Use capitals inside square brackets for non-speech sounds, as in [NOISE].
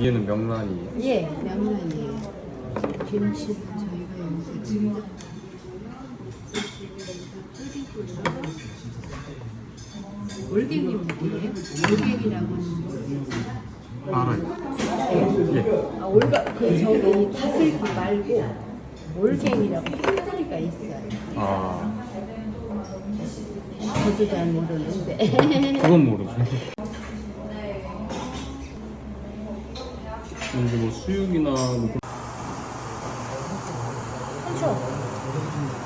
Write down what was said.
얘는 명란이에요. 예, 명란이에요. 김치는 저희가 여기서 직접 올갱이 무게예요? 올갱이라고는 알아요. 예. 아, 올가 그 저기 다슬기 말고 올갱이라고 흰다리가 있어요. 아, 저도 잘 모르는데. 그건 모르죠. [LAUGHS] 근데 뭐 수육이나 뭐 그런. 그렇죠. 음.